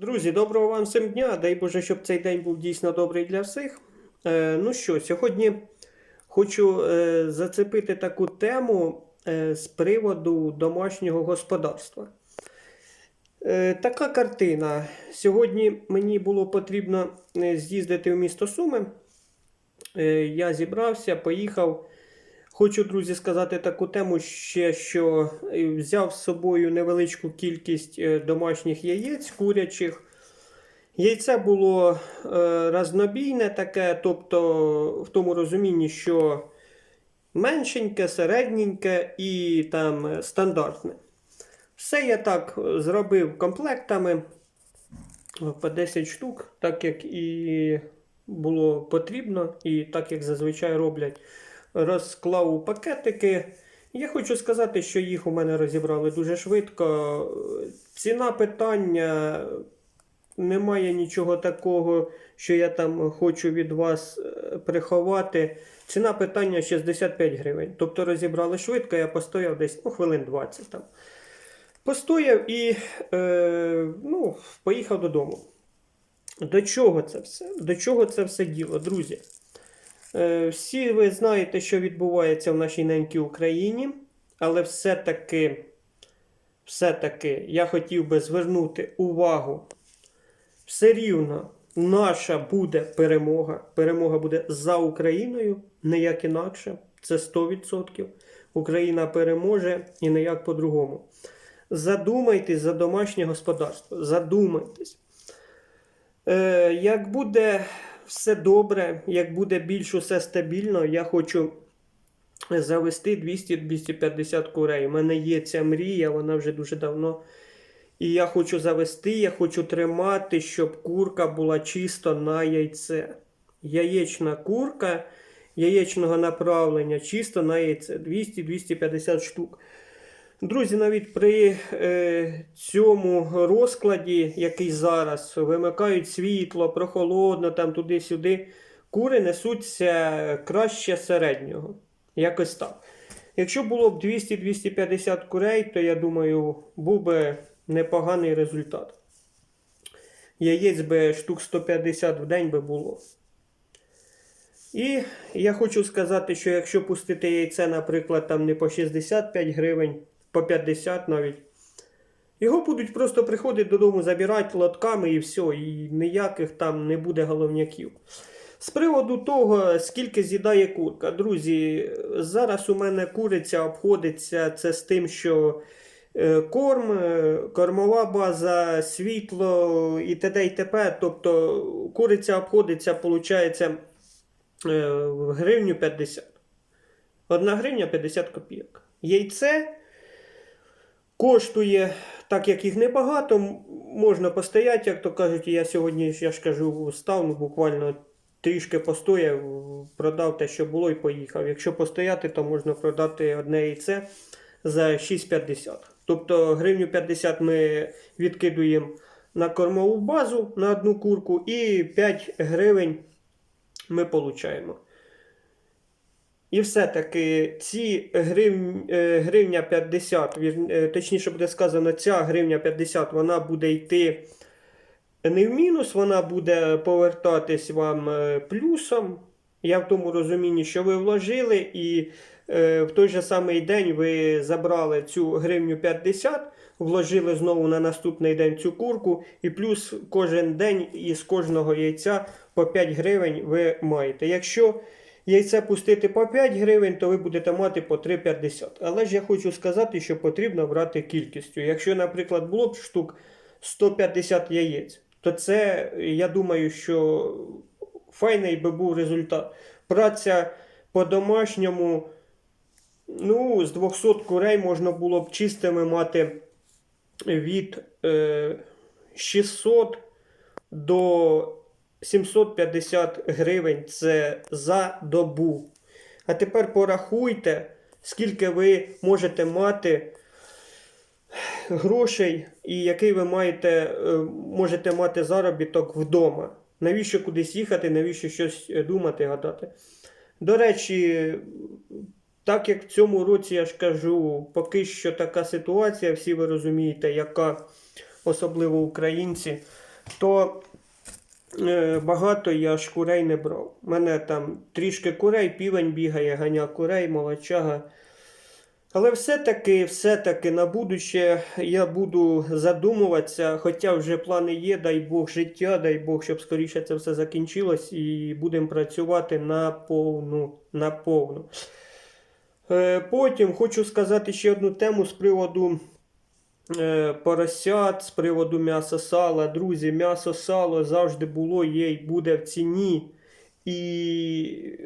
Друзі, доброго вам всім дня. Дай Боже, щоб цей день був дійсно добрий для всіх. Е, ну що, сьогодні хочу е, зацепити таку тему е, з приводу домашнього господарства. Е, така картина. Сьогодні мені було потрібно е, з'їздити в місто Суми. Е, я зібрався, поїхав. Хочу, друзі, сказати таку тему ще, що е, взяв з собою невеличку кількість е, домашніх яєць курячих. Яйце було е, разнобійне таке, тобто в тому розумінні, що меншеньке, середненьке і там е, стандартне. Все я так зробив комплектами по 10 штук, так як і було потрібно, і так як зазвичай роблять розклав у пакетики. Я хочу сказати, що їх у мене розібрали дуже швидко. Ціна питання немає нічого такого, що я там хочу від вас е, приховати. Ціна питання 65 гривень. Тобто розібрали швидко, я постояв десь ну, хвилин 20 там. Постояв і е, ну, поїхав додому. До чого це все? До чого це все діло, друзі? Е, Всі ви знаєте, що відбувається в нашій ненькій Україні, але все-таки, все-таки я хотів би звернути увагу. Все рівно наша буде перемога. Перемога буде за Україною, ніяк інакше. Це 100%. Україна переможе і ніяк по-другому. Задумайтесь за домашнє господарство. Задумайтесь. Е, як буде все добре, як буде більш усе стабільно, я хочу завести 200-250 курей. У мене є ця мрія, вона вже дуже давно. І я хочу завести, я хочу тримати, щоб курка була чисто на яйце. Яєчна курка яєчного направлення чисто на яйце 200-250 штук. Друзі, навіть при е, цьому розкладі, який зараз вимикають світло, прохолодно, там туди-сюди, кури несуться краще середнього. Якось так. Якщо було б 200-250 курей, то я думаю, був би непоганий результат. Яєць би штук 150 в день би було. І я хочу сказати, що якщо пустити яйце, наприклад, там не по 65 гривень, по 50 навіть. Його будуть просто приходити додому, забирати лотками і все, і ніяких там не буде головняків. З приводу того, скільки з'їдає курка, друзі, зараз у мене куриця обходиться це з тим, що е, корм, е, кормова база, світло і т.д. і т.п. Тобто куриця обходиться, виходить, е, в гривню 50. Одна гривня 50 копійок. Яйце коштує, так як їх небагато, можна постояти, як то кажуть, я сьогодні, я ж кажу, став, ну, буквально трішки постояв, продав те, що було, і поїхав. Якщо постояти, то можна продати одне яйце за 6,50. Тобто гривню 50 ми відкидуємо на кормову базу на одну курку і 5 гривень ми получаємо. І все-таки ці е, гривня 50, е, точніше буде сказано, ця гривня 50, вона буде йти не в мінус, вона буде повертатись вам е, плюсом. Я в тому розумінні, що ви вложили, і в той же самий день ви забрали цю гривню 50, вложили знову на наступний день цю курку, і плюс кожен день із кожного яйця по 5 гривень ви маєте. Якщо яйце пустити по 5 гривень, то ви будете мати по 3,50. Але ж я хочу сказати, що потрібно брати кількістю. Якщо, наприклад, було б штук 150 яєць, то це, я думаю, що файний би був результат. Праця по-домашньому, ну, з 200 курей можна було б чистими мати від е, 600 до 750 гривень це за добу. А тепер порахуйте, скільки ви можете мати грошей і який ви маєте, е, можете мати заробіток вдома. Навіщо кудись їхати, навіщо щось е, думати, гадати. До речі, так як в цьому році я ж кажу, поки що така ситуація, всі ви розумієте, яка особливо українці. то багато я ж курей не брав. У мене там трішки курей, півень бігає, ганя курей, молочага. Але все-таки, все-таки на будуще я буду задумуватися, хоча вже плани є, дай Бог життя, дай Бог, щоб скоріше це все закінчилось, і будемо працювати на повну. На повну. Е, Потім хочу сказати ще одну тему з приводу е, поросят, з приводу м'яса сала. Друзі, м'ясо сало завжди було, є і буде в ціні. І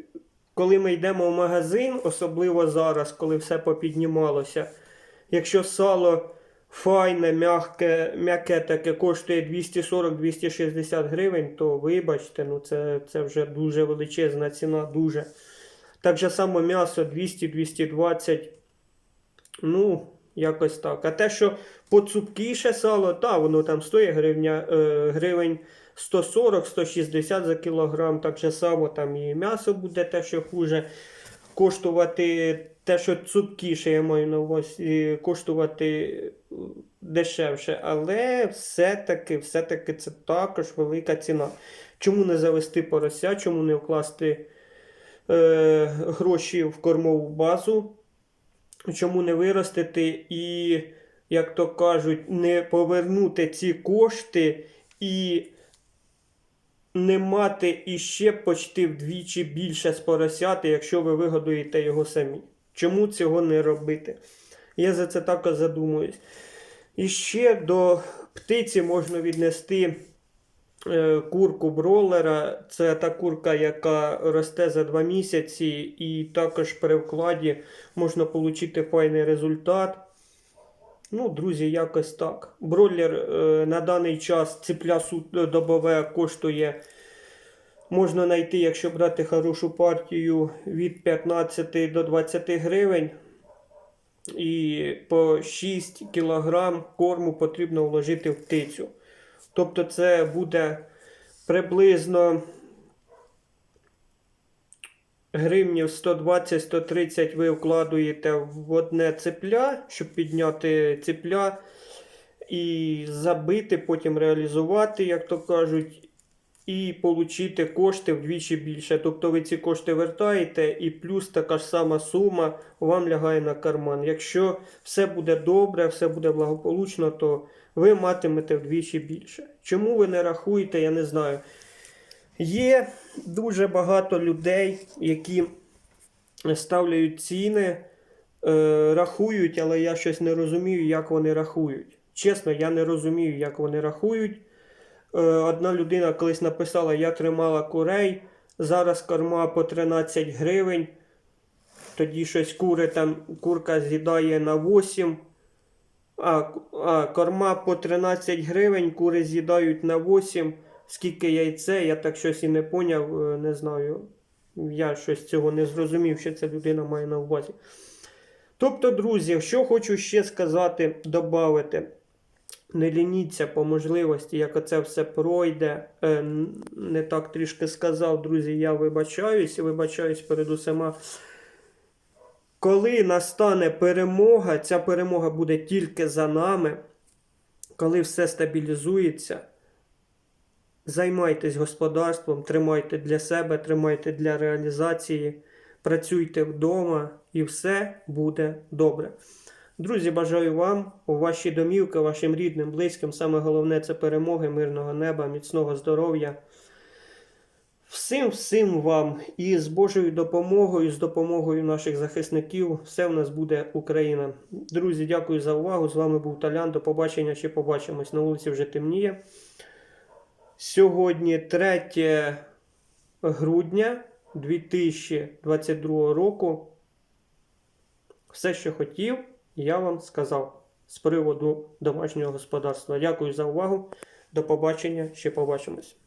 коли ми йдемо в магазин, особливо зараз, коли все попіднімалося, якщо сало файне, м'яке, м'яке таке коштує 240-260 гривень, то вибачте, ну це, це вже дуже величезна ціна, дуже. Так же само м'ясо 200-220. Ну, якось так. А те, що поцупкіше сало, та, воно там стоїть гривня, е, гривень 140-160 за кілограм. Так же само там і м'ясо буде те, що хуже. Коштувати те, що цупкіше, я маю на увазі, коштувати е, дешевше. Але все-таки, все-таки це також велика ціна. Чому не завести порося, чому не вкласти е, гроші в кормову базу? Чому не виростити і, як то кажуть, не повернути ці кошти і не мати іще почти вдвічі більше з поросяти, якщо ви вигодуєте його самі. Чому цього не робити? Я за це також задумуюсь. І ще до птиці можна віднести курку бролера. Це та курка, яка росте за 2 місяці, і також при вкладі можна отримати файний результат. Ну, друзі, якось так. Бройлер е, на даний час цепля су- добове коштує. Можна знайти, якщо брати хорошу партію, від 15 до 20 гривень. І по 6 кг корму потрібно вложити в птицю. Тобто це буде приблизно гривнів 120-130 ви вкладуєте в одне цепля, щоб підняти цепля і забити, потім реалізувати, як то кажуть, і отримати кошти вдвічі більше. Тобто ви ці кошти вертаєте, і плюс така ж сама сума вам лягає на карман. Якщо все буде добре, все буде благополучно, то ви матимете вдвічі більше. Чому ви не рахуєте, я не знаю. Є дуже багато людей, які ставляють ціни, е, рахують, але я щось не розумію, як вони рахують. Чесно, я не розумію, як вони рахують. Е, Одна людина колись написала: я тримала курей, зараз корма по 13 гривень. Тоді щось кури там, курка з'їдає на 8. А, а корма по 13 гривень, кури з'їдають на 8. Скільки яйце, я так щось і не поняв, е, не знаю. Я щось цього не зрозумів, що ця людина має на увазі. Тобто, друзі, що хочу ще сказати, додати. Не лініться по можливості, як оце все пройде. Е, не так трішки сказав, друзі, я вибачаюсь, вибачаюсь перед усіма. Коли настане перемога, ця перемога буде тільки за нами. Коли все стабілізується, займайтесь господарством, тримайте для себе, тримайте для реалізації, працюйте вдома і все буде добре. Друзі, бажаю вам у ваші домівки, вашим рідним, близьким. Саме головне це перемоги, мирного неба, міцного здоров'я. Всім всім вам і з Божою допомогою, з допомогою наших захисників, все в нас буде Україна. Друзі, дякую за увагу. З вами був Талян. До побачення ще побачимось. На вулиці вже темніє. Сьогодні 3 грудня 2022 року. Все, що хотів, я вам сказав з приводу домашнього господарства. Дякую за увагу. До побачення, ще побачимось.